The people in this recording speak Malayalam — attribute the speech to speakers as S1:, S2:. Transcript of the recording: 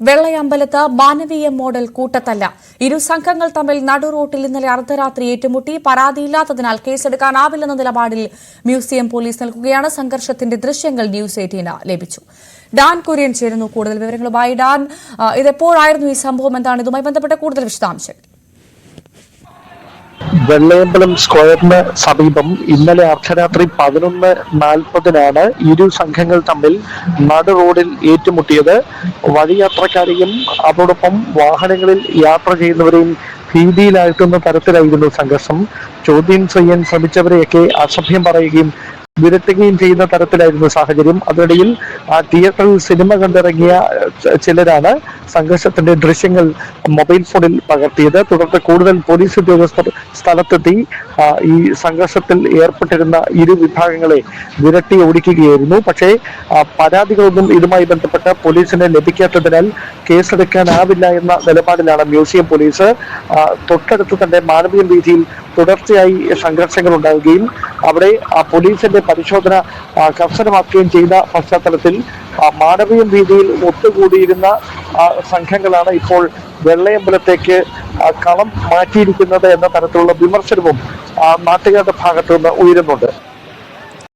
S1: വെള്ളയമ്പലത്ത് മാനവീയ മോഡൽ കൂട്ടത്തല്ല. ഇരു സംഘങ്ങൾ തമ്മിൽ നടുറോട്ടിൽ ഇന്നലെ അർദ്ധരാത്രി ഏറ്റുമുട്ടി. പരാതിയില്ലാത്തതിനാൽ കേസെടുക്കാനാവില്ലെന്ന നിലപാടിൽ മ്യൂസിയം പോലീസ് നൽകുകയാണ് സംഘർഷത്തിന്റെ ദൃശ്യങ്ങൾ ന്യൂസ് എയ്റ്റീന് ലഭിച്ചു. ഡാൻ കുര്യൻ ചേരുന്നു കൂടുതൽ വിവരങ്ങളുമായി. ഡാൻ ഇതെപ്പോഴായിരുന്നു ഈ സംഭവം? എന്താണ് ഇതുമായി ബന്ധപ്പെട്ട കൂടുതൽ വിശദാംശങ്ങൾ?
S2: വെള്ളയമ്പലം സ്ക്വയറിന് സമീപം ഇന്നലെ അർദ്ധരാത്രി പതിനൊന്ന് നാൽപ്പതിനാണ് ഇരു സംഘങ്ങൾ തമ്മിൽ നടു റോഡിൽ ഏറ്റുമുട്ടിയത്. വഴിയാത്രക്കാരെയും അതോടൊപ്പം വാഹനങ്ങളിൽ യാത്ര ചെയ്യുന്നവരെയും ഭീതിയിലാഴ്ത്തുന്ന തരത്തിലായിരുന്നു സംഘർഷം. ചോദ്യം ചെയ്യാൻ ശ്രമിച്ചവരെയൊക്കെ അസഭ്യം പറയുകയും വിരട്ടുകയും ചെയ്യുന്ന തരത്തിലായിരുന്നു സാഹചര്യം. അതിനിടയിൽ ആ തിയേറ്ററിൽ സിനിമ കണ്ടിറങ്ങിയ ചിലരാണ് സംഘർഷത്തിന്റെ ദൃശ്യങ്ങൾ മൊബൈൽ ഫോണിൽ പകർത്തിയത്. തുടർന്ന് കൂടുതൽ പോലീസ് ഉദ്യോഗസ്ഥർ സ്ഥലത്തെത്തി ഈ സംഘർഷത്തിൽ ഏർപ്പെട്ടിരുന്ന ഇരു വിഭാഗങ്ങളെ വിരട്ടി ഓടിക്കുകയായിരുന്നു. പക്ഷേ പരാതികളൊന്നും ഇതുമായി ബന്ധപ്പെട്ട് പോലീസിന് ലഭിക്കാത്തതിനാൽ കേസെടുക്കാനാവില്ല എന്ന നിലപാടിലാണ് മ്യൂസിയം പോലീസ്. തൊട്ടടുത്ത് തന്നെ മാനവീയം വീതിയിൽ തുടർച്ചയായി സംഘർഷങ്ങൾ ഉണ്ടാവുകയും അവിടെ പോലീസിന്റെ പരിശോധന കർശനമാക്കുകയും ചെയ്ത പശ്ചാത്തലത്തിൽ മാനവീയ രീതിയിൽ ഒത്തുകൂടിയിരുന്ന സംഘങ്ങളാണ് ഇപ്പോൾ വെള്ളയമ്പലത്തേക്ക് കളം മാറ്റിയിരിക്കുന്നത് എന്ന തരത്തിലുള്ള വിമർശനവും നാട്ടുകാരുടെ ഭാഗത്തു നിന്ന് ഉയരുന്നുണ്ട്.